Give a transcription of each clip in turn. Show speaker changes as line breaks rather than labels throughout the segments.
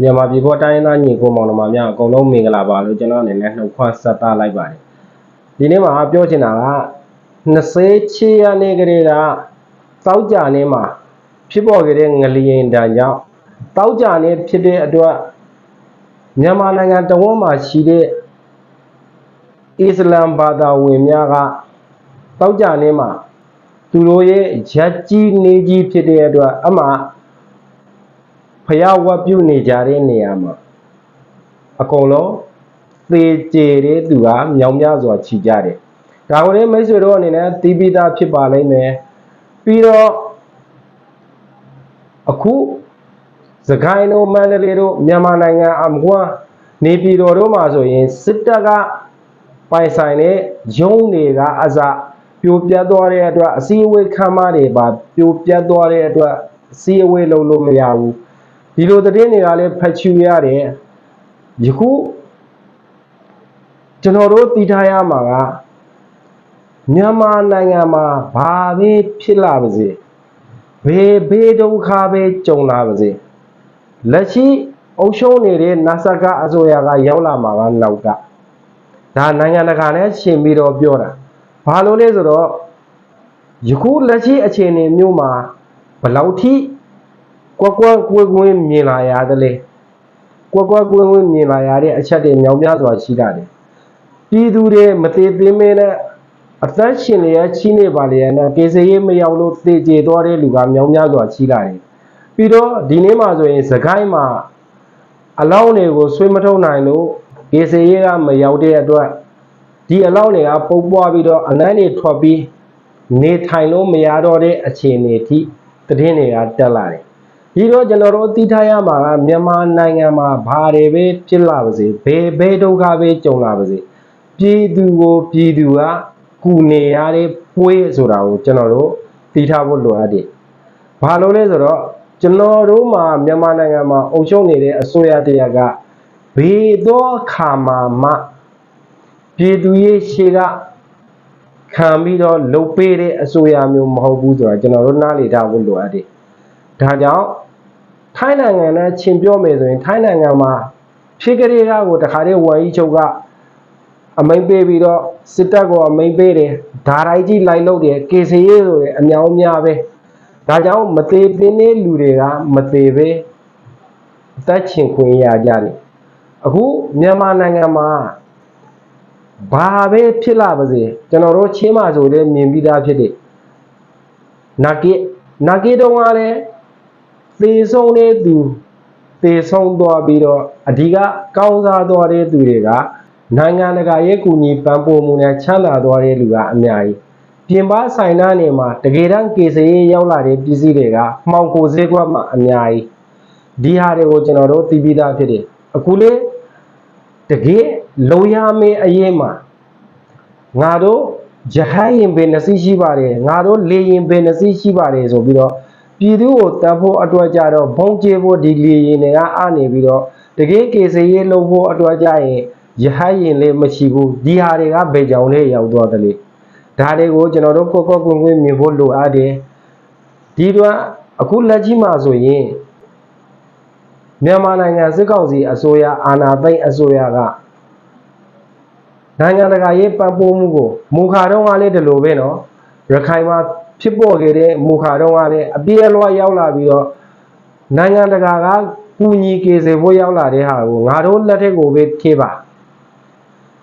မြန်မာပြည်ပေါ်တိုင်းရင်းသားညီကိုမောင်နှမများအကုန်လုံးမင်္ဂလာပါလို့ကျွန်တော်အနေနဲ့နှုတ်ခွန်းဆက်သလိုက်ပါတယ်ဒီနေ့မှာပြောချင်တာက28ရက်နေ့ကလေးကတောက်ကြနေ့မှာဖြစ်ပေါ်ခဲ့တဲ့ငလျင်တန်ကြောင့်တောက်ကြနေ့ဖြစ်တဲ့အတွက်မြန်မာနိုင်ငံတဝန်းမှာရှိတဲ့အစ္စလမ်ဘာသာဝင်များကတောက်ကြနေ့မှာသူတို့ရဲ့ရက်ကြီးနေကြီးဖြစ်တဲ့အတွက်အမှ ဖျားဝတ်ပြုနေကြတဲ့နေရာမှာအကုန်လုံးသေကျေတဲ့သူကမြောင်များစွာခြိကြတယ်။ဒါကိုလည်းမိတ်ဆွေတို့အနေနဲ့တီးပြီးသားဖြစ်ပါလိမ့်မယ်။ပြီးတော့အခုစကိုင်းတို့မန္တလေးတို့မြန်မာနိုင်ငံအမကွာနေပြည်တော်တို့မှာဆိုရင်စစ်တပ်ကပိုင်ဆိုင်တဲ့ရုံးတွေကအစပြိုပြတ်သွားတဲ့အတွက်အစည်းအဝေးခမ်းမတွေပါပြိုပြတ်သွားတဲ့အတွက်အစည်းအဝေးလုပ်လို့မရဘူး။ ဒီလိုသတင်းတွေကလည်းဖတ်ချူရတယ်ယခုကျွန်တော်တို့တည်ထားရမှာကမြန်မာနိုင်ငံမှာဘာပဲဖြစ်လာပါစေဘယ်ဘေးဒုက္ခပဲကြုံလာပါစေလက်ရှိအုပ်ချုပ်နေတဲ့နတ်ဆတ်ကအစိုးရကရောက်လာမှာကနောက်ကဒါနိုင်ငံတကာနဲ့ရှင်ပြီးတော့ပြောတာဘာလို့လဲဆိုတော့ယခုလက်ရှိအခြေအနေမျိုးမှာဘယ်လောက်ထိ ကွက်ကွက်ကွင်းကွင်းမြင်လာရတယ်လေကွက်ကွက်ကွင်းကွင်းမြင်လာရတဲ့အချက်တွေမြောက်များစွာရှိတာတယ်ပြည်သူတွေမသေးသေးမဲနဲ့အသက်ရှင်လျက်ချင်းနေပါလျက်နဲ့ကေစရေးမရောက်လို့သေကျေသွားတဲ့လူကမြောက်များစွာရှိလာတယ်ပြီးတော့ဒီနေ့မှာဆိုရင်သခိုင်းမှာအလောင်းတွေကိုဆွေးမထုတ်နိုင်လို့ကေစရေးကမရောက်တဲ့အတွက်ဒီအလောင်းတွေကပုတ်ပွားပြီးတော့အနမ်းတွေထွက်ပြီးနေထိုင်လို့မရတော့တဲ့အခြေအနေအထိသတင်းတွေကတက်လာတယ် ဒီတော့ကျွန်တော်တို့သိထားရမှာကမြန်မာနိုင်ငံမှာဘာတွေပဲဖြစ်လာပါစေဘယ်ဘယ်ဒုက္ခပဲကြုံလာပါစေပြည်သူကိုပြည်သူကကူနေရတဲ့ပွေးဆိုတာကိုကျွန်တော်တို့သိထားဖို့လိုအပ်တယ်။ဘာလို့လဲဆိုတော့ကျွန်တော်တို့မှာမြန်မာနိုင်ငံမှာအုပ်ချုပ်နေတဲ့အစိုးရတရားကဘေးသောခါမှာမှပြည်သူရဲ့ရှေ့ကခံပြီးတော့လှုပ်ပေးတဲ့အစိုးရမျိုးမဟုတ်ဘူးဆိုတာကျွန်တော်တို့နားလည်ထားဖို့လိုအပ်တယ်။ဒါကြောင့် ထိုင်းနိုင်ငံနဲ့ချင်းပြောမယ်ဆိုရင်ထိုင်းနိုင်ငံမှာဖြစ်ကလေးကကိုတခါတည်းဝန်ကြီးချုပ်ကအမိန်ပေးပြီးတော့စစ်တပ်ကအမိန်ပေးတယ်ဓာရိုက်ကြီးလိုက်လုပ်တယ်ကေစီရေးဆိုရင်အမြောင်အများပဲဒါကြောင့်မသေးပင်တဲ့လူတွေကမသေးပဲအသက်ချင်ခွင့်ရကြတယ်အခုမြန်မာနိုင်ငံမှာဘာပဲဖြစ်လာပါစေကျွန်တော်တို့ချင်းမဆိုလည်းမြင်ပြီးသားဖြစ်တယ်နာကိနာကိတော့ကလည်း သေဆုံးတဲ့သူသေဆုံးသွားပြီးတော့အဓိကကောင်းစားသွားတဲ့သူတွေကနိုင်ငံတကာရဲ့ကူညီပံ့ပိုးမှုနဲ့ချမ်းသာသွားတဲ့လူကအများကြီးပြင်ပဆိုင်နာနေမှာတကယ်တမ်းကေစရေးရောက်လာတဲ့ပစ္စည်းတွေကမှောင်ခိုဈေးကွက်မှာအများကြီးဒီဟာတွေကိုကျွန်တော်တို့သိပြီးသားဖြစ်တယ်အခုလေတကယ်လုံရမေးအရေးမှာငါတို့ရဟန်းရင်ပင်နှစီရှိပါတယ်ငါတို့လေရင်ပင်နှစီရှိပါတယ်ဆိုပြီးတော့ ပြည်သူကိုတတ်ဖို့အတွက်ကြတော့ဘုံကျေဖို့ဒီလီရင်တွေကအနေပြီးတော့တကယ်ကေစရေးလုပ်ဖို့အတွက်ကြရင်ရဟတ်ရင်လေးမရှိဘူးဒီဟာတွေကဘယ်ကြောင်လေးရောက်သွားတယ်လေဒါတွေကိုကျွန်တော်တို့ကိုကောကွင်းကွင်းမြင်ဖို့လိုအပ်တယ်ဒီတော့အခုလက်ကြီးမှာဆိုရင်မြန်မာနိုင်ငံစစ်ကောင်စီအစိုးရအာဏာသိမ်းအစိုးရကနိုင်ငံတကာရေးပံ့ပိုးမှုကိုမူခါတော့ကလည်းဒီလိုပဲเนาะရခိုင်မှာ ဖြစ်ပေါ်ခဲ့တဲ့မူခါတော့ကလည်းအပြည့်အလွှာရောက်လာပြီးတော့နိုင်ငံတကာကကူညီကေစေဖို့ရောက်လာတဲ့ဟာကိုငါတို့လက်ထက်ကိုပဲထေးပါ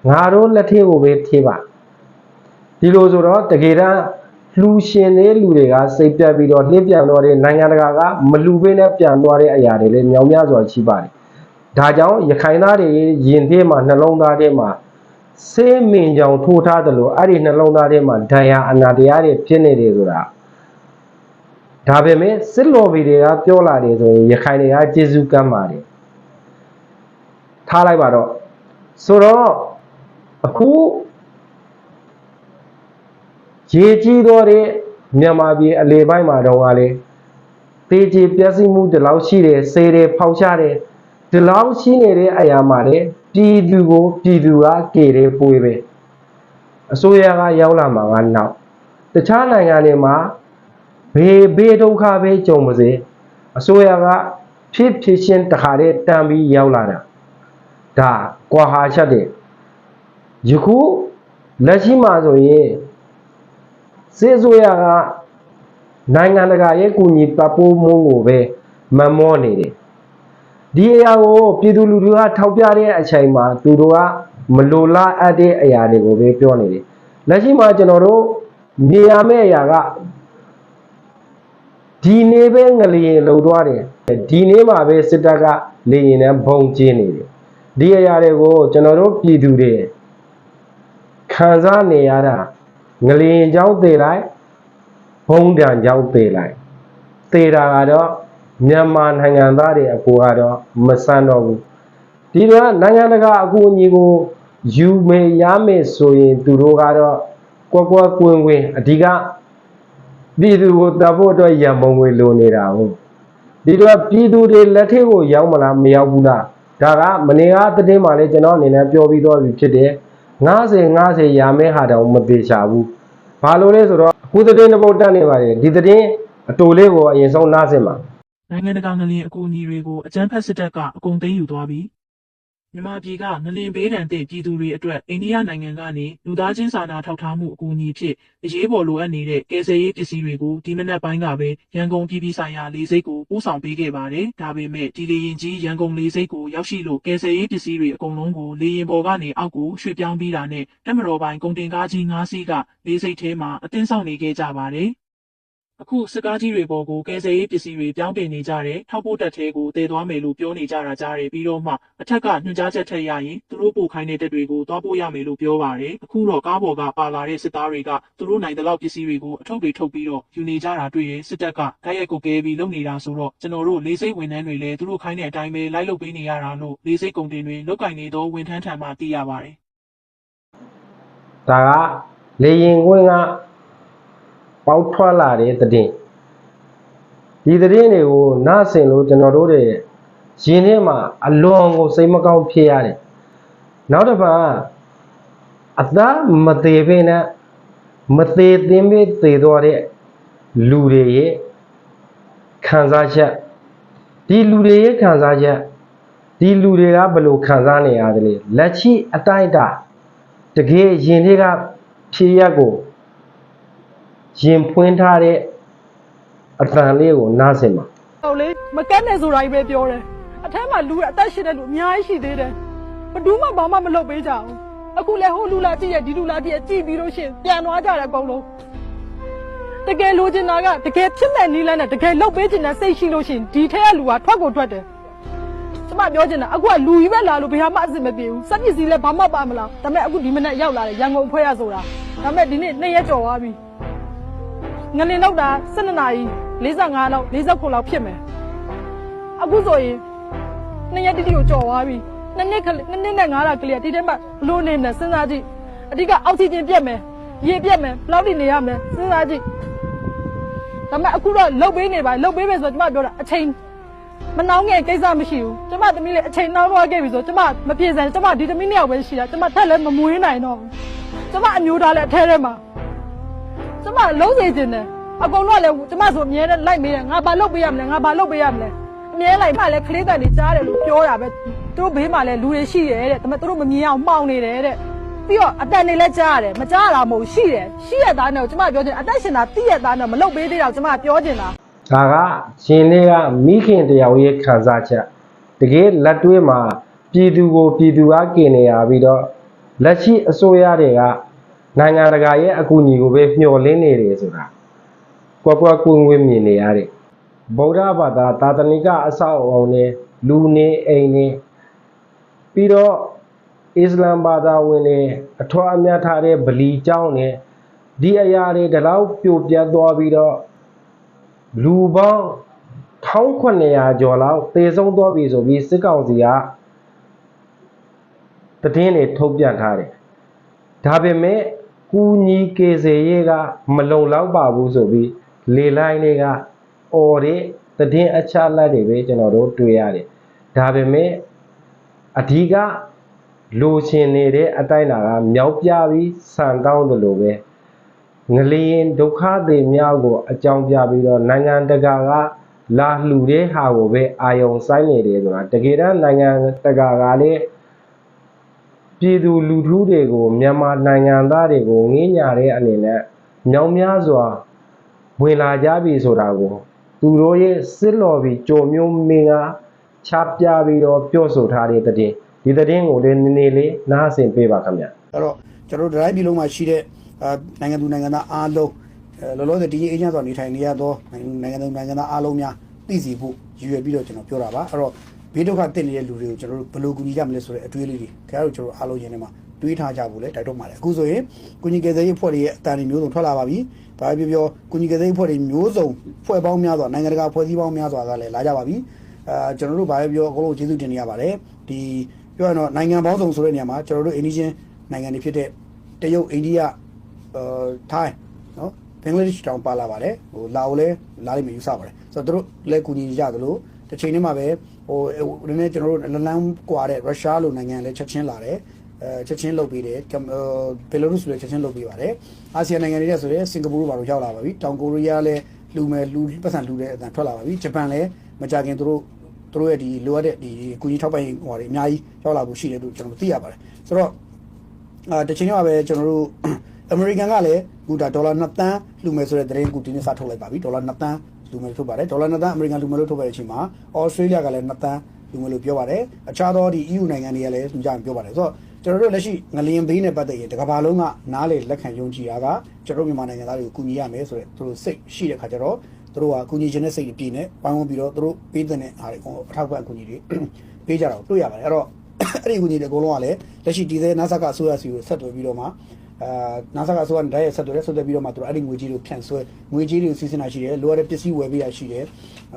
ငါတို့လက်ထက်ကိုပဲထေးပါဒီလိုဆိုတော့တကယ်တမ်းလူရှင်တဲ့လူတွေကစိတ်ပြတ်ပြီးတော့နှိမ့်ပြန်သွားတဲ့နိုင်ငံတကာကမလူဘဲနဲ့ပြန်သွားတဲ့အရာတွေလည်းမြောင်များစွာရှိပါတယ်ဒါကြောင့်ရခိုင်သားတွေယင်ထဲမှာနှလုံးသားထဲမှာ စေးမင်ကြောင်ထိုးထားတယ်လို့အဲ့ဒီနှလုံးသားထဲမှာဒဏ်ရာအနာတရားတွေဖြစ်နေတယ်ဆိုတာဒါပေမဲ့စစ်လော်ဘီတွေကပြောလာတယ်ဆိုရင်ရခိုင်တွေကကျေစုကမ်းပါတယ်ထားလိုက်ပါတော့ဆိုတော့အခုရေကြီးတော့တဲ့မြန်မာပြည်အလေပိုင်းမှာတော့ကလေတေးကြီးပြည့်စုံမှုဒီလောက်ရှိတယ်စေးတယ်ဖောက်ချတယ်ဒီလောက်ရှိနေတဲ့အရာမှာလေ ပြည်သူကိုပြည်သူကကေတယ်ပွေးပဲအစိုးရကရောက်လာမှာကနောက်တခြားနိုင်ငံတွေမှာဘေးဘေးဒုက္ခပဲကြုံပါစေအစိုးရကဖြစ်ဖြစ်ချင်းတခါတည်းတန်ပြီးရောက်လာတာဒါကွာဟာချက်တယ်ယခုလက်ရှိမှာဆိုရင်စေဆိုရကနိုင်ငံတကာရဲ့ကူညီပံ့ပိုးမှုကိုပဲမမောနေတယ် ဒီအရာကိုပြည်သူလူထုကထောက်ပြတဲ့အချိန်မှာသူတို့ကမလိုလားအပ်တဲ့အရာတွေကိုပဲပြောနေတယ်လက်ရှိမှာကျွန်တော်တို့မြင်ရမယ့်အရာကဒီနေ့ပဲငလျင်လုံသွားတယ်ဒီနေ့မှာပဲစစ်တပ်ကလေရင်နဲ့ဘုံကျင်းနေတယ်ဒီအရာတွေကိုကျွန်တော်တို့ပြည်သူတွေခံစားနေရတာငလျင်ကြောင်းသေးလိုက်ဘုံတံကြောင်းသေးလိုက်သေတာကတော့ မြန်မာနိုင်ငံသားတွေအကူကတော့မဆန်းတော့ဘူးဒီတော့နိုင်ငံတကာအကူအညီကိုယူမေရမယ်ဆိုရင်သူတို့ကတော့ကွက်ကွက်ကွင်းကွင်းအဓိကပြည်သူကိုတပ်ဖို့အတွက်ရံပုံငွေလိုနေတာဟုတ်ဒီတော့ပြည်သူတွေလက်ထက်ကိုရောက်မလားမရောက်ဘူးလားဒါကမနေ့ကသတင်းမှလည်းကျွန်တော်အနေနဲ့ပြောပြီးတော့ပြီဖြစ်တယ်90 90ရာမဲဟာတောင်မသေးချဘူးဘာလို့လဲဆိုတော့အခုသတင်းတစ်ပုတ်တက်နေပါတယ်ဒီသတင်းအတူလေးကိုအရင်ဆုံးနားစင်ပါ
နိုင်ငံတကာငလျင်အကူအညီတွေကိုအကြမ်းဖက်စစ်တပ်ကအကုန်သိမ်းယူသွားပြီးမြန်မာပြည်ကငလျင်ဘေးဒဏ်တဲ့ပြည်သူတွေအတွက်အိန္ဒိယနိုင်ငံကနေလူသားချင်းစာနာထောက်ထားမှုအကူအညီဖြစ်အရေးပေါ်လိုအပ်နေတဲ့ကယ်ဆယ်ရေးပစ္စည်းတွေကိုဒီမနက်ပိုင်းကပဲရန်ကုန်ပြည်ပြည်ဆိုင်ရာလေဆိပ်ကိုပို့ဆောင်ပေးခဲ့ပါတယ်။ဒါပေမဲ့ဒီလေရင်ကြီးရန်ကုန်လေဆိပ်ကိုရောက်ရှိလို့ကယ်ဆယ်ရေးပစ္စည်းတွေအကုန်လုံးကိုလေရင်ပေါ်ကနေအောက်ကိုရွှေ့ပြောင်းပြီးတာနဲ့တက်မတော်ပိုင်းကုန်တင်ကားကြီး၅စီးကလေဆိပ်ထဲမှာအတင်းဆောင်နေခဲ့ကြပါတယ်။ အခုစစ်ကားကြီးတွေပေါ်ကိုကယ်ဆယ်ရေးပစ္စည်းတွေပြောင်းတင်နေကြတယ်ထောက်ပို့တက်သေးကိုတည်သွားမယ်လို့ပြောနေကြတာကြားတယ်ပြီးတော့မှအထက်ကညွှန်ကြားချက်ထက်ရရင်သူတို့ပို့ခိုင်းတဲ့တက်တွေကိုသွားပို့ရမယ်လို့ပြောပါတယ်အခုတော့ကားပေါ်ကပါလာတဲ့စစ်သားတွေကသူတို့နိုင်တဲ့လောက်ပစ္စည်းတွေကိုအထုပ်တွေထုတ်ပြီးတော့ယူနေကြတာတွေ့ရင်စစ်တပ်ကတိုက်ရိုက်ကိုကဲပြီးလုပ်နေတာဆိုတော့ကျွန်တော်တို့လေးစိတ်ဝန်ထမ်းတွေလည်းသူတို့ခိုင်းတဲ့အတိုင်းပဲလိုက်လုပ်ပေးနေရတာလို့လေးစိတ်ကုန်တင်တွေလောက်ကင်နေသောဝန်ထမ်းထံမှသိရပါတယ်
ဒါကလေရင်ကွင်းက ပေါက်ထွက်လာတဲ့သတင်းဒီသတင်းတွေကိုနားဆင်လို့ကျွန်တော်တို့တွေရင်ထဲမှာအလွန်ကိုစိတ်မကောင်းဖြစ်ရတယ်နောက်တစ်ပတ်အသားမသေးဘဲနဲ့မသေးသင်းပဲသေသွားတဲ့လူတွေရဲ့ခံစားချက်ဒီလူတွေရဲ့ခံစားချက်ဒီလူတွေကဘယ်လိုခံစားနေရသလဲလက်ရှိအတိုင်းအတာတကယ်ရင်တွေကဖြည့်ရက်ကို ရင်ဖွင့်ထားတဲ့အတန်လေးကိုနားစင်ပါ
ဟိုလေမကက်နဲ့ဆိုတာကြီးပဲပြောတယ်အထက်မှာလူအသက်ရှင်တဲ့လူအများကြီးရှိသေးတယ်ဘယ်သူမှဘာမှမလုပ်ပေးကြဘူးအခုလဲဟိုလူလာကြည့်ရဒီလူလာကြည့်ရကြည့်ပြီးလို့ရှရင်ပြန်သွားကြတယ်အကုန်လုံးတကယ်လိုချင်တာကတကယ်ဖြစ်မဲ့နီးလန်းနဲ့တကယ်လုပ်ပေးချင်တဲ့စိတ်ရှိလို့ရှရင်ဒီထက်ကလူကထွက်ကိုထွက်တယ်ကျမပြောချင်တာအခုကလူကြီးပဲလာလို့ဘယ်ဟာမှအစ်မပြေဘူးစက်ပစ္စည်းလည်းဘာမှပါမလားဒါပေမဲ့အခုဒီမနေ့ရောက်လာတယ်ရန်ကုန်ဖွဲ့ရဆိုတာဒါပေမဲ့ဒီနေ့နှစ်ရက်ကျော်သွားပြီ ငလင်လောက်တာ12နာရီ45လောက်49လောက်ဖြစ်မယ်အခုဆိုရင်နှစ်ရက်တိတိကိုကြော်သွားပြီနှစ်နှစ်ခလနှစ်နှစ်နဲ့9လကလေးကဒီထဲမှာဘလို့နေမလဲစဉ်းစားကြည့်အဓိကအောက်ဆီဂျင်ပြတ်မယ်ရေပြတ်မယ်ဘယ်လောက်ထိနေရမလဲစဉ်းစားကြည့်ဒါပေမဲ့အခုတော့လှုပ်ပေးနေပါလှုပ်ပေးမယ်ဆိုတော့ကျမပြောတာအချိန်မနှောင်းငယ်ကိစ္စမရှိဘူးကျမသမီးလေးအချိန်နှောင်းသွားခဲ့ပြီဆိုတော့ကျမမပြေစံကျမဒီသမီးနှစ်ယောက်ပဲရှိတာကျမထက်လည်းမမွေးနိုင်တော့ဘူးကျမအမျိုးသားလည်းအထဲထဲမှာ ကျမလုံးစေခြင်းတယ်အကုန်လုံးကလည်းကျမဆိုအမြဲတမ်းလိုက်မေးတယ်ငါဘာလုပ်ပေးရမလဲငါဘာလုပ်ပေးရမလဲအမြဲလိုက်မှလည်းခလေးတန်တွေကြားတယ်လို့ပြောတာပဲသူတို့ဘေးမှာလည်းလူတွေရှိတယ်တဲ့ဒါပေမဲ့သူတို့မမြင်အောင်မှောင်နေတယ်တဲ့ပြီးတော့အတန်တွေလည်းကြားရတယ်မကြားရတာမဟုတ်ရှိတယ်ရှိရသားနဲ့ကိုကျမပြောချင်အသက်ရှင်တာတိရသားနဲ့မလုပ်ပေးသေးတော့ကျမပြောချင်တာ
ဒါကရှင်လေးကမိခင်တယောက်ရဲ့ခံစားချက်တကယ်လက်တွဲမှာပြည်သူကိုပြည်သူကกินနေရပြီးတော့လက်ရှိအစိုးရတွေက နိုင်ငံတကာရဲ့အကူအညီကိုပဲမျှော်လင့်နေတယ်ဆိုတာကွက်ကွက်ကွင်းကွင်းမြင်နေရတယ်ဗုဒ္ဓဘာသာသာသနိကအဆောက်အအုံနဲ့လူနေအိမ်နဲ့ပြီးတော့အစ္စလာမ်ဘာသာဝင်တွေအထွတ်အမြတ်ထားတဲ့ဗလီကျောင်းနဲ့ဒီအရာတွေဒီလောက်ပြိုပြတ်သွားပြီးတော့လူပေါင်း1900ကျော်လောက်သေဆုံးသွားပြီဆိုပြီးစစ်ကောင်စီကတည်င်းတွေထုတ်ပြန်ထားတယ်။ဒါပေမဲ့ ကူညီကေစေရေးကမလုံလောက်ပါဘူးဆိုပြီးလေလိုင်းတွေကအော်တဲ့တည်င်းအချလက်တွေပဲကျွန်တော်တို့တွေ့ရတယ်။ဒါပေမဲ့အဓိကလိုချင်နေတဲ့အတိုင်းအတာကမြောက်ပြပြီးစံတောင်းတယ်လို့ပဲငလျင်ဒုက္ခတွေများကိုအကြောင်းပြပြီးတော့နိုင်ငံတကာကလာလှူတဲ့ဟာကိုပဲအာယုံဆိုင်နေတယ်ဆိုတာတကယ်တမ်းနိုင်ငံတကာကလည်း ပြည်သူလူထုတွေကိုမြန်မာနိုင်ငံသားတွေကိုငင်းညာတဲ့အနေနဲ့မြောင်များစွာဝင်လာကြပြီဆိုတာကိုသူတို့ရဲ့စစ်လော်ပြီးကြုံမျိုးမင်းကချပြပြီးတော့ပြောဆိုထားတဲ့တဲ့င်းဒီတဲ့င်းကိုလည်းနည်းနည်းလေးနားဆင်ပေးပါခင်ဗျ
အဲ့တော့ကျွန်တော်တို့ဒရိုင်းပြည်လုံးမှာရှိတဲ့အာနိုင်ငံသူနိုင်ငံသားအားလုံးအဲလောလောဆယ်ဒီအေဂျင့်ဆိုနေထိုင်နေရသောနိုင်ငံသူနိုင်ငံသားအားလုံးများသိစီဖို့ရည်ရွယ်ပြီးတော့ကျွန်တော်ပြောတာပါအဲ့တော့ ဘေးဒုက္ခတက်နေတဲ့လူတွေကိုကျွန်တော်တို့ဘယ်လိုကူညီကြမလဲဆိုတဲ့အတွေးလေးတွေခင်ဗျားတို့ကျွန်တော်အားလုံးရင်းနေမှာတွေးထားကြဖို့လဲတိုက်တော့ပါတယ်အခုဆိုရင်ကုညီကယ်ဆယ်ရေးဖွဲ့တွေရဲ့အတန်တွေမျိုးစုံထွက်လာပါပြီဘာပဲပြောပြောကုညီကယ်ဆယ်ရေးဖွဲ့တွေမျိုးစုံဖွဲ့ပေါင်းများစွာနိုင်ငံတကာဖွဲ့စည်းပေါင်းများစွာကလည်းလာကြပါပြီအာကျွန်တော်တို့ဘာပဲပြောအကုန်လုံးကျေးဇူးတင်နေရပါတယ်ဒီပြောရတော့နိုင်ငံပေါင်းစုံဆိုတဲ့နေရာမှာကျွန်တော်တို့အိန္ဒိချင်းနိုင်ငံတွေဖြစ်တဲ့တရုတ်အိန္ဒိယအဲထိုင်းနော်ဘင်္ဂလားဒေ့ရှ်တောင်ပါလာပါတယ်ဟိုလာကိုလည်းလာလိမ့်မယ်ယူဆပါတယ်ဆိုတော့သူတို့လည်းကူညီကြသလို တစ်ချိန်တည်းမှာပဲဟိုနည်းနည်းကျွန်တော်တို့လလန်းကွာတဲ့ရုရှားလိုနိုင်ငံလည်းချက်ချင်းလာတယ်အဲချက်ချင်းလုပ်ပေးတယ်ကမ်ဘယ်လိုရုစ်လည်းချက်ချင်းလုပ်ပေးပါတယ်အာဆီယံနိုင်ငံတွေလည်းဆိုရင်စင်ကာပူတို့ဘာလို့ရောက်လာပါပြီတောင်ကိုရီးယားလည်းလူမယ်လူပတ်စံလူတဲ့အတန်ထွက်လာပါပြီဂျပန်လည်းမကြခင်သူတို့သူတို့ရဲ့ဒီလိုအပ်တဲ့ဒီကူညီထောက်ပံ့ရေးဟိုဟာတွေအများကြီးရောက်လာဖို့ရှိတယ်လို့ကျွန်တော်သိရပါတယ်ဆိုတော့အာတစ်ချိန်ကပဲကျွန်တော်တို့အမေရိကန်ကလည်းအခုဒါဒေါ်လာ2တန်းလှူမယ်ဆိုတဲ့သတင်းကူဒီနေ့စထုတ်လိုက်ပါပြီဒေါ်လာ2တန်း လှူမယ်လို့ထုတ်ပါတယ်ဒေါ်လာ2တန်းအမေရိကန်လှူမယ်လို့ထုတ်ပါတယ်အချိန်မှာဩစတြေးလျကလည်း2တန်းလှူမယ်လို့ပြောပါတယ်အခြားသောဒီ EU နိုင်ငံတွေကလည်းလှူကြမယ်ပြောပါတယ်ဆိုတော့ကျွန်တော်တို့လက်ရှိငလျင်ဘေးနဲ့ပတ်သက်ရင်တကဘာလုံးကနားလေလက်ခံယုံကြည်တာကကျွန်တော်တို့မြန်မာနိုင်ငံသားတွေကိုကူညီရမယ်ဆိုတဲ့သူတို့စိတ်ရှိတဲ့ခါကျတော့သူတို့ကကူညီခြင်းနဲ့စိတ်အပြည့်နဲ့ပေါင်းဝင်ပြီးတော့သူတို့ပေးတဲ့ဟာတွေအထောက်အပံ့အကူအညီတွေပေးကြတာကိုတွေ့ရပါတယ်အဲ့တော့အဲ့ဒီကူညီတဲ့အကုန်လုံးကလည်းလက်ရှိဒီသေးနာဆာကအစိုးရစီကိုဆက်သွယ်ပြီးတော့မှ အာနာဆာကအစိုးရနဲ့တိုက်ရိုက်ဆက်သွယ်တယ်ဆက်သွယ်ပြီးတော့မှသူတို့အဲ့ဒီငွေကြီးတွေကိုဖြန့်ဆွဲငွေကြီးတွေကိုစီစဉ်တာရှိတယ်လိုအပ်တဲ့ပစ္စည်းဝယ်ပေးတာရှိတယ်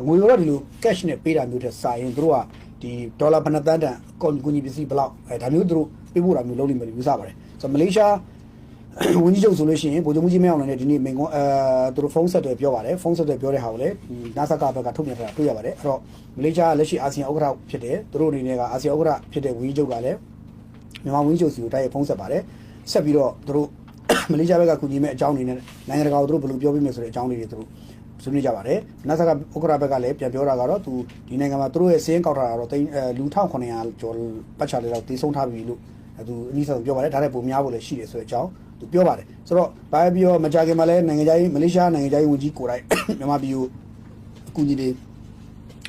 ငွေကတော့ဒီလို cash နဲ့ပေးတာမျိုးတဲ့စာရင်သူတို့ကဒီဒေါ်လာဘဏ္ဍတန်းတန်ကွန်ကူညီပစ္စည်းဘလောက်အဲဒါမျိုးသူတို့ပေးဖို့တာမျိုးလုပ်လိမ့်မယ်လို့ယူဆပါတယ်ဆိုတော့မလေးရှားဝန်ကြီးချုပ်ဆိုလို့ရှိရင်ဗိုလ်ချုပ်မှုကြီးမင်းအောင်လှိုင်နဲ့ဒီနေ့မိန်ကွန်းအဲသူတို့ဖုန်းဆက်တွေပြောပါတယ်ဖုန်းဆက်တွေပြောတဲ့ဟာကိုလည်းနာဆာကဘက်ကထုတ်ပြန်ထားတာတွေ့ရပါတယ်အဲ့တော့မလေးရှားလက်ရှိအာဆီယံဥက္ကဋ္ဌဖြစ်တယ်သူတို့အနေနဲ့ကအာဆီယံဥက္ကဋ္ဌဖြစ်တဲ့ဝန်ကြီးချုပ်ကလည်းမြန်မာဝန်ကြီးချုပ်စီကိုတိုက်ရိုက်ဖုန်းဆက်ပါတယ် ဆက်ပြီးတော့သူတို့မလေးရှားဘက်ကကူညီမဲ့အကြောင်းအနေနဲ့နိုင်ငံတကာကိုသူတို့ဘယ်လိုပြောပြမယ်ဆိုတဲ့အကြောင်းလေးတွေသူတို့ဆွေးနွေးကြပါတယ်နာဆာကဥက္ကဋ္ဌဘက်ကလည်းပြန်ပြောတာကတော့သူဒီနိုင်ငံမှာသူတို့ရဲ့စင်းကောက်ထားတာတော့တိန်းအဲလူ1900ကျော်ပတ်ချာလေးတော့တည်ဆုံးထားပြီလို့အဲသူအနည်းဆုံးပြောပါတယ်ဒါနဲ့ပုံများဖို့လည်းရှိတယ်ဆိုတဲ့အကြောင်းသူပြောပါတယ်ဆိုတော့ဘာပဲပြောမကြခင်မှာလည်းနိုင်ငံခြားရေးမလေးရှားနိုင်ငံခြားရေးဝန်ကြီးကိုယ်တိုင်မြန်မာပြည်ကိုအကူအညီတွေ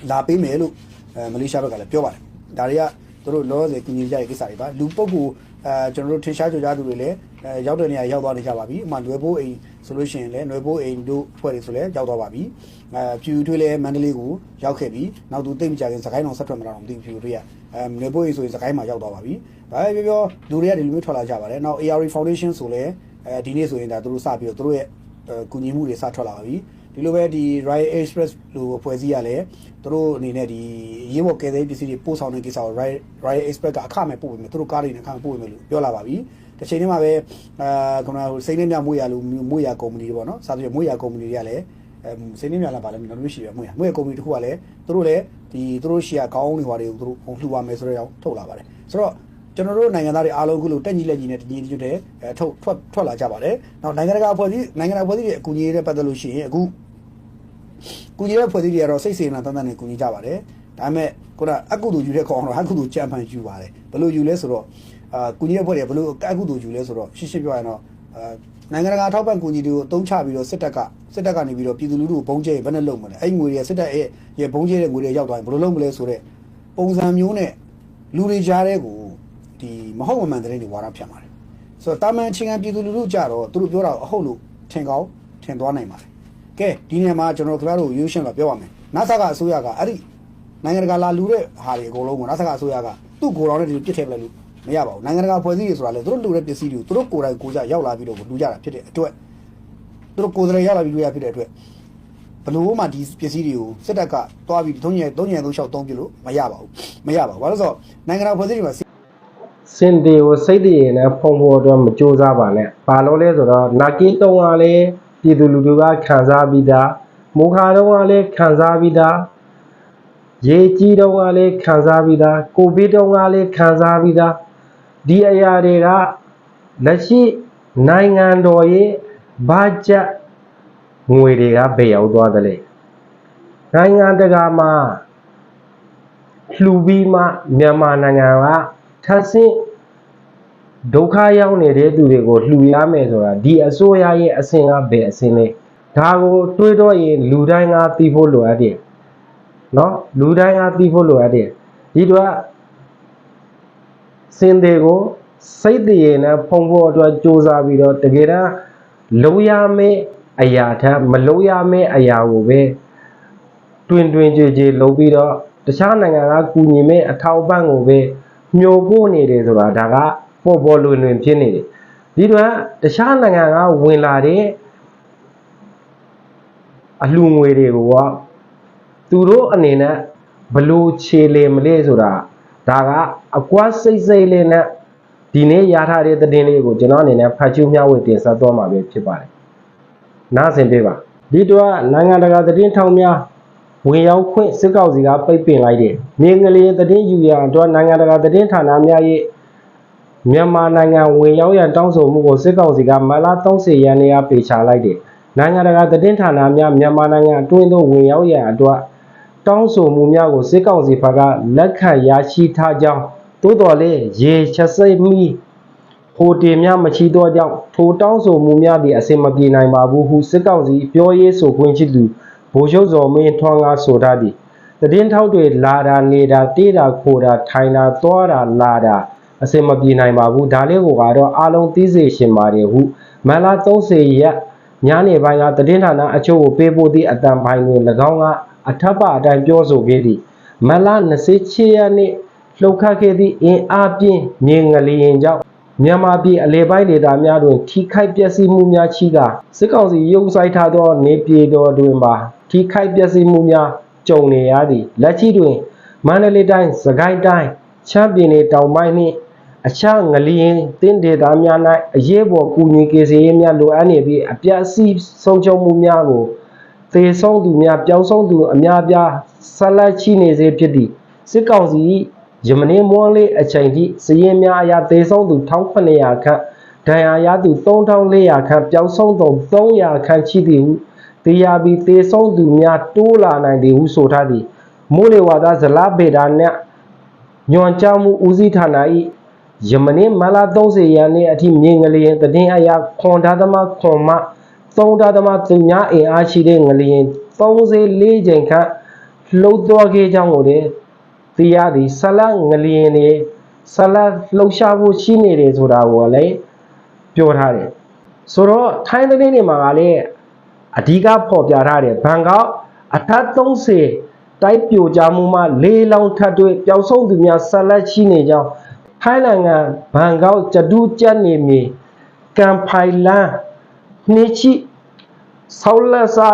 လာပေးမယ်လို့အဲမလေးရှားဘက်ကလည်းပြောပါတယ်ဒါတွေကသူတို့လောလောဆယ်ကူညီကြတဲ့ကိစ္စတွေပါလူပုဂ္ဂိုလ် အဲကျွန်တော်တို့ထင်ရှားကြကြသူတွေလည်းအဲရောက်တဲ့နေရာရောက်သွားနေကြပါပြီအမှလွယ်ပိုးအိမ်ဆိုလို့ရှိရင်လည်းလွယ်ပိုးအိမ်တို့ဖွဲ့တွေဆိုလည်းရောက်သွားပါပြီအဲဖြူထွေးလည်းမန္တလေးကိုရောက်ခဲ့ပြီနောက်သူတိတ်မကြခင်စကိုင်းတော်ဆက်ထွက်မလာတော့မသိဘူးဖြူထွေးကအဲလွယ်ပိုးအိမ်ဆိုရင်စကိုင်းမှာရောက်သွားပါပြီဘာပဲပြောပြောလူတွေကဒီလိုမျိုးထွက်လာကြပါတယ်နောက် ARI Foundation ဆိုလည်းအဲဒီနေ့ဆိုရင်ဒါသူတို့စပြီးတော့သူတို့ရဲ့အဲကူညီမှုတွေစထွက်လာပါပြီ ဒီလိုပဲဒီ Riot Express လိုဖွဲ့စည်းရလဲသူတို့အနေနဲ့ဒီရေးဘော်ကယ်ဆယ်ရေးပစ္စည်းတွေပို့ဆောင်တဲ့ကိစ္စကို Riot Riot Express ကအခမဲ့ပို့ပေးမယ်သူတို့ကားတွေနဲ့အခမဲ့ပို့ပေးမယ်လို့ပြောလာပါပြီတစ်ချိန်တည်းမှာပဲအာခုနကစိတ်နဲ့မြမွေးရလို့မွေးရကုမ္ပဏီတွေပေါ့နော်စာပြေမွေးရကုမ္ပဏီတွေကလည်းအဲစိတ်နဲ့မြလာပါလဲနော်လို့ရှိရမွေးရမွေးရကုမ္ပဏီတခုကလည်းသူတို့လည်းဒီသူတို့ရှီယာကောင်းတွေဟွာတွေကိုသူတို့လှူပါမယ်ဆိုတဲ့အကြောင်းထုတ်လာပါတယ်ဆိုတော့ကျွန်တော်တို့နိုင်ငံသားတွေအားလုံးခုလိုတက်ကြီးလက်ကြီးနဲ့တကြီးတကျွတ်တဲ့အဲထုတ်ထွက်ထွက်လာကြပါတယ်။နောက်နိုင်ငံတကာအဖွဲ့အစည်းနိုင်ငံတကာအဖွဲ့အစည်းတွေအကူအညီတွေပတ်သက်လို့ရှိရင်အခု ကူညီတဲ့အဖွဲ့အစည်းတွေကတော့စိတ်စေနာတန်တန်နဲ့ကူညီကြပါတယ်။ဒါပေမဲ့ခုနအကုသိုလ်ယူတဲ့ကောင်တော့အကုသိုလ်ကြံဖန်ယူပါတယ်။ဘယ်လိုယူလဲဆိုတော့အာကူညီတဲ့အဖွဲ့တွေဘယ်လိုအကုသိုလ်ယူလဲဆိုတော့ရှင်းရှင်းပြောရရင်တော့အာနိုင်ငံတကာထောက်ပံ့ကူညီတွေကိုအသုံးချပြီးတော့စစ်တပ်ကစစ်တပ်ကနေပြီးတော့ပြည်သူလူထုကိုဘုံကျဲဘယ်နဲ့လုပ်မလဲအဲ့ငွေတွေစစ်တပ်ရဲ့ရဲ့ဘုံကျဲတဲ့ငွေတွေရောက်သွားရင်ဘယ်လိုလုပ်မလဲဆိုတော့ပုံစံမျိုးနဲ့လူတွေကြားတဲ့ကိုဒီမဟုတ်မမှန်တဲ့တွေဝါဒဖြန့်ပါတယ်ဆိုတော့တာမန်ချင်းကပြည်သူလူထုကြတော့သူတို့ပြောတာကိုအဟုတ်လို့ထင်ကောင်းထင်သွားနိုင်ပါတယ် ကဲဒီနေရာမှာကျွန်တော်ခင်ဗျားတို့ရိုးရှင်းတော့ပြောပါမယ်နာဆာကအစိုးရကအဲ့ဒီနိုင်ငံတကာလာလူတဲ့ဟာတွေအကုန်လုံးကိုနာဆာကအစိုးရကသူ့ကိုယ်တော်နဲ့ဒီလိုပြစ်ထည့်ပလိုက်လို့မရပါဘူးနိုင်ငံတကာဖွဲ့စည်းတွေဆိုတာလေသူတို့လူတဲ့ပစ္စည်းတွေကိုသူတို့ကိုယ်တိုင်ကိုယ်ကြရောက်လာပြီးတော့လူကြတာဖြစ်တဲ့အတွက်သူတို့ကိုယ်တိုင်ရောက်လာပြီးလူရဖြစ်တဲ့အတွက်ဘလို့မှဒီပစ္စည်းတွေကိုစစ်တပ်ကတွားပြီးသုံးညသုံးညသုံးလျှောက်သုံးပြလို့မရပါဘူးမရပါဘူးဘာလို့လဲဆိုတော့နိုင်ငံတကာဖွဲ့စည်းတွေမှာ
စင်တေကိုစိတ်တည်ရင်လည်းဖုံဖို့အတွက်မကြိုးစားပါနဲ့။ဘာလို့လဲဆိုတော့နာကင်းတုံးကလည်း ပြည်သူလူထုကခံစားပြီးသားမိုးခါတုံးကလည်းခံစားပြီးသားရေကြီးတုံးကလည်းခံစားပြီးသားကိုဗစ်တုံးကလည်းခံစားပြီးသားဒီအရာတွေကလက်ရှိနိုင်ငံတော်ရဲ့ဘတ်ဂျက်ငွေတွေကဘယ်ရောက်သွားသလဲနိုင်ငံတကာမှာလှူပြီးမှမြန်မာနိုင်ငံကထပ်ဆင့် ဒုက္ခရောက်နေတဲ့သူတွေကိုလှူရမယ်ဆိုတာဒီအစိုးရရဲ့အဆင့်ကဘယ်အဆင့်လဲဒါကိုတွေးတော့ရင်လူတိုင်းကသိဖို့လိုအပ်တယ်နော်လူတိုင်းကသိဖို့လိုအပ်တယ်ဒီတော့စင်တွေကိုစိတ်တရေနဲ့ဖုံဖို့အတွက်စူးစမ်းပြီးတော့တကယ်တမ်းလုံးရမယ့်အရာထက်မလုံးရမယ့်အရာကိုပဲတွင်တွင်ကြည်ကြည်လုပ်ပြီးတော့တခြားနိုင်ငံကကူညီမဲ့အထောက်အပံ့ကိုပဲညှို့ပို့နေတယ်ဆိုတာဒါက ပေါ်ပေါ်လွင်လွင်ဖြစ်နေတယ်ဒီတော့တခြားနိုင်ငံကဝင်လာတဲ့အလှူငွေတွေကိုကသူတို့အနေနဲ့ဘလို့ခြေလေမလဲဆိုတာဒါကအကွာစိတ်စိတ်လေးနဲ့ဒီနေ့ရထားတဲ့သတင်းလေးကိုကျွန်တော်အနေနဲ့ဖတ်ချူးမျှဝေတင်ဆက်သွားမှာပဲဖြစ်ပါတယ်နားဆင်ပေးပါဒီတော့နိုင်ငံတကာသတင်းထောက်များဝင်ရောက်ခွင့်စစ်ကောက်စီကပိတ်ပင်လိုက်တယ်။မြေငလျင်သတင်းယူရန်အတွက်နိုင်ငံတကာသတင်းဌာနများရဲ့ မြန်မာနိုင်ငံဝင်ရောက်ရန်တောင်းဆိုမှုကိုစစ်ကောက်စီကမလာ30ရက်နေ့ကပေချလိုက်တယ်။နိုင်ငံတကာသတင်းဌာနများမြန်မာနိုင်ငံအတွင်းသို့ဝင်ရောက်ရန်အတွက်တောင်းဆိုမှုများကိုစစ်ကောက်စီဘက်ကလက်ခံရရှိထားကြောင်းသို့တော်လည်းရေချက်စိတ်မီဟိုတင်များမချီတော့ကြောင့်ထိုတောင်းဆိုမှုများသည့်အစင်မပြေနိုင်ပါဘူးဟုစစ်ကောက်စီပြောရေးဆိုခွင့်ရှိသူဘိုလ်ချုပ်စော်မင်းထွန်းကဆိုထားသည်တည်င်းထောက်တွေလာတာနေတာတေးတာခိုတာထိုင်တာသွားတာလာတာ အစင်မပြေနိုင်ပါဘူးဒါလေးကိုကတော့အားလုံးသိစေရှင်ပါတယ်ဟုမန်လာ30ရက်ညနေပိုင်းကတည်င်းဌာနအချို့ကိုပေးပို့သည့်အတန်ပိုင်းတွင်၎င်းကအထက်ပအတိုင်းပြောဆိုခဲ့သည်မန်လာ26ရက်နေ့လှုပ်ခတ်ခဲ့သည့်အင်အားပြင်းမြေငလျင်ကြောင့်မြန်မာပြည်အလဲပိုင်းဒေသများတွင်ထိခိုက်ပျက်စီးမှုများရှိကစစ်ကောင်စီရုပ်ဆိုင်ထားသော နေပြည်တော်တွင်ပါထိခိုက်ပျက်စီးမှုများကြုံနေရသည်လက်ရှိတွင်မန္တလေးတိုင်းစကိုင်းတိုင်းချမ်းပြည်နယ်တောင်ပိုင်းနှင့် အခြားငလျင်တင်းဒေသများ၌အရေးပေါ်ကူညီကေစီရေးများလိုအပ်နေပြီးအပြည့်အစုံဆုံးရှုံးမှုများကိုသေဆုံးသူများပျောက်ဆုံးသူအများပြားဆက်လက်ရှိနေစေဖြစ်သည်စစ်ကောင်စီယမနေ့မွန်းလေးအချိန်ထိစည်ရင်များအရာသေဆုံးသူ1900ခန့်ဒဏ်ရာရသူ3400ခန့်ပျောက်ဆုံးသူ300ခန့်ရှိသည်ဟုသိရပြီးသေဆုံးသူများတိုးလာနိုင်သည်ဟုဆိုထားသည်မိုးလေဝသဇလဗေဒနှင့်ညွန်ကြားမှုဦးစီးဌာန၏ ယမနေ့မလာ30ရက်နေ့အထိမြေငလျင်တည်င်းအရာခွန်ဒါသမခွန်မှ3ဒါသမသူများအင်အားရှိတဲ့ငလျင်34ချိန်ခန့်လှုပ်သွားခဲ့ကြောင်းကိုလည်းသိရသည်ဆလတ်ငလျင်တွေဆလတ်လှုပ်ရှားဖို့ရှိနေတယ်ဆိုတာကိုလည်းပြောထားတယ်ဆိုတော့ထိုင်းသတင်းတွေမှာကလည်းအဓိကဖော်ပြထားတယ်ဘန်ကောက်အထက်30တိုက်ပြိုကျမှုမှလေးလောင်ထပ်တွေပျောက်ဆုံးသူများဆလတ်ရှိနေကြောင်း ထိုင်းနိုင်ငံဘန်ကောက်ကျတူးကျက်နေမြေကမ်ဖိုင်လန်နှိချီဆောက်လက်စာ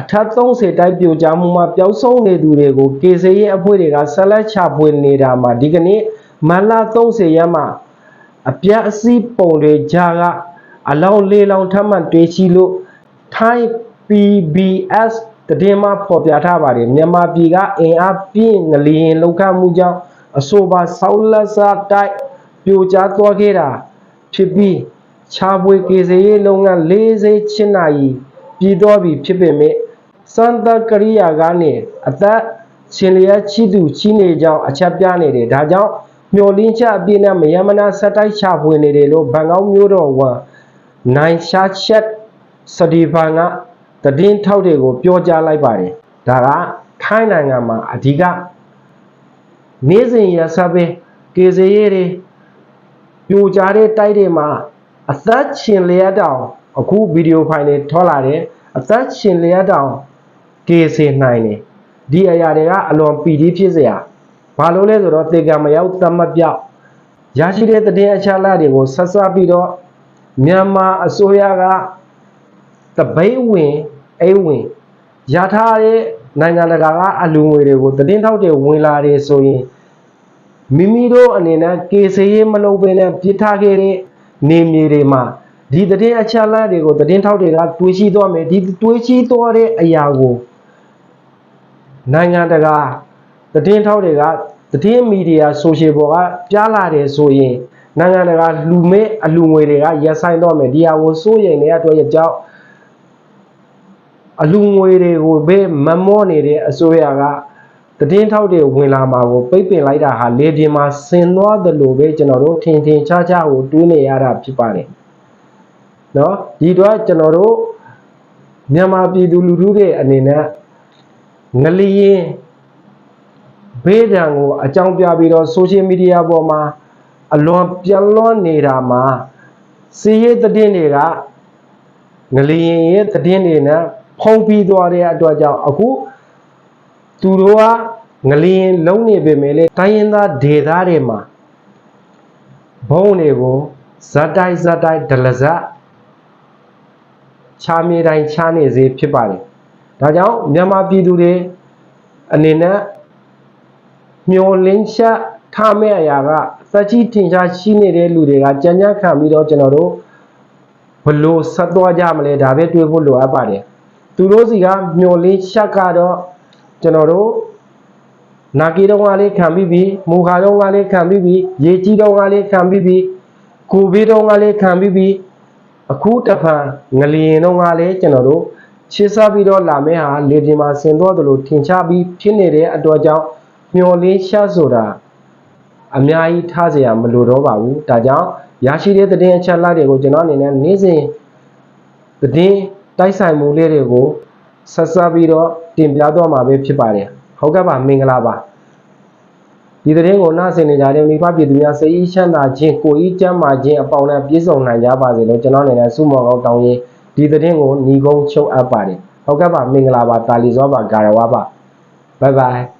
အထက်30တိုက်ပြိုကျမှုမှာပျောက်ဆုံးနေသူတွေကိုကေဆေးရဲ့အဖွဲ့တွေကဆက်လက်ချပွေနေတာမှာဒီကနေ့မလ30ရက်မှာအပြတ်အစည်းပုံတွေကြားကအလောင်းလေးလောင်းထပ်မံတွေ့ရှိလို့ Thai PBS တည်င်းမှာဖော်ပြထားပါတယ်မြန်မာပြည်ကအင်အားပြင်းငလျင်လောက်ခတ်မှုကြောင့် အဆိုပါဆောက်လက်စာတိုက်ပြိုကျသွားခဲ့တာဖြစ်ပြီးချာပွေကေစေရေးလုပ်ငန်း40ချင်းနာရီပြည်တော်ပြီဖြစ်ပေမဲ့စန္ဒကရိယာကနေအသက်ရှင်လျက်ချီသူချီနေကြောင်းအချက်ပြနေတယ်ဒါကြောင့်မျော်လင်းချက်အပြည့်နဲ့မယမနာဆက်တိုက်ချပွေနေတယ်လို့ဘန်ကောက်မြို့တော်ဝန်နိုင်ရှာချက်စဒီဖန်ကတည်င်းထောက်တွေကိုပြောကြားလိုက်ပါတယ်ဒါကထိုင်းနိုင်ငံမှာအဓိက နေ့စဉ်ရစပင်းကေစေရေးတွေပြိုကျတဲ့တိုက်တွေမှာအသက်ရှင်လျက်တောင်အခုဗီဒီယိုဖိုင်တွေထွက်လာတယ်အသက်ရှင်လျက်တောင်ကေစေနိုင်တယ်ဒီအရာတွေကအလွန်ပီတိဖြစ်စရာဘာလို့လဲဆိုတော့တေကံမရောက်တမပြောက်ရရှိတဲ့တည်င်းအချလာတွေကိုဆက်ဆက်ပြီးတော့မြန်မာအစိုးရကတပိတ်ဝင်အိတ်ဝင်ရထားတဲ့ နိုင်ငံတကာကအလူငွေတွေကိုတည်င်းထောက်တွေဝင်လာတယ်ဆိုရင်မိမိတို့အနေနဲ့ကေစရေးမလုပ်ဘဲနဲ့ပြစ်ထားခဲ့တဲ့နေမြေတွေမှာဒီတည်င်းအချက်အလက်တွေကိုတည်င်းထောက်တွေကတွေးရှိသွားမယ်ဒီတွေးရှိသွားတဲ့အရာကိုနိုင်ငံတကာတည်င်းထောက်တွေကတည်င်းမီဒီယာဆိုရှယ်ဘောကကြားလာတယ်ဆိုရင်နိုင်ငံတကာလူမဲအလူငွေတွေကရက်ဆိုင်တော့မယ်ဒီဟာကိုစိုးရိမ်နေရတဲ့အတွက်ကြောင့် အလူငွေတွေကိုဘေးမမောနေတဲ့အစိုးရကတည်င်းထောက်တွေဝင်လာမှာကိုပိတ်ပင်လိုက်တာဟာလေဒီမှာဆင်သွားသလိုပဲကျွန်တော်တို့ထင်ထင်ရှားရှားကိုတွေးနေရတာဖြစ်ပါတယ်နော်ဒီတော့ကျွန်တော်တို့မြန်မာပြည်သူလူထုတွေအနေနဲ့ငလျင်ဘေးဒဏ်ကိုအကြောင်းပြပြီးတော့ social media ပေါ်မှာအလွန်ပြန်လွှမ်းနေတာမှာစီးရဲတဲ့င်းတွေကငလျင်ရဲ့သတင်းတွေနဲ့ ဖုံးပြီးသွားတဲ့အတွက်ကြောင့်အခုသူတို့ကငလျင်လုံးနေပေမဲ့လေတိုင်းရင်းသားဒေသတွေမှာဘုံတွေကိုဇက်တိုက်ဇက်တိုက်ဒလဇက်ချားမြေတိုင်းချားနေစေဖြစ်ပါတယ်။ဒါကြောင့်မြန်မာပြည်သူတွေအနေနဲ့မျောလင်းချက်ထားမဲ့အရာကစက်ကြီးထင်ရှားရှိနေတဲ့လူတွေကကြံ့ကြံ့ခံပြီးတော့ကျွန်တော်တို့ဘလို့ဆက်သွားကြမလဲဒါပဲတွေးဖို့လိုအပ်ပါတယ် သူတို့စီကမျော်လင်းချက်ကတော့ကျွန်တော်တို့နာဂီတော့ကလေးခံပြီးပြီမူခါတော့ကလေးခံပြီးပြီရေကြီးတော့ကလေးခံပြီးပြီကိုဗစ်တော့ကလေးခံပြီးပြီအခုတစ်ဖန်ငလျင်တော့ကလေးကျွန်တော်တို့ချစ်စားပြီးတော့လာမယ့်ဟာလေဒီမှာဆင်တော့တယ်လို့ထင်ရှားပြီးဖြစ်နေတဲ့အတွက်ကြောင့်မျော်လင်းချက်ဆိုတာ အများကြီးထားเสียမလိုတော့ပါဘူးဒါကြောင့်ရရှိတဲ့သတင်းအချက်အလက်တွေကိုကျွန်တော်အနေနဲ့နေ့စဉ်သတင်း တိုက်ဆိုင်မှုလေးတွေကိုဆက်ဆက်ပြီးတော့တင်ပြတော့မှာပဲဖြစ်ပါတယ်ဟုတ်ကဲ့ပါမင်္ဂလာပါဒီသတင်းကိုနားဆင်နေကြတဲ့မိဘပြည်သူများစိတ်ဤချမ်းသာခြင်းကိုယ်ဤကျန်းမာခြင်းအပေါင်းနဲ့ပြည့်စုံနိုင်ကြပါစေလို့ကျွန်တော်အနေနဲ့ဆုမွန်ကောင်းတောင်းရင်ဒီသတင်းကိုညီကုန်းချုပ်အပ်ပါတယ်ဟုတ်ကဲ့ပါမင်္ဂလာပါတာလီဇောပါဂါရဝပါဘိုင်ဘိုင်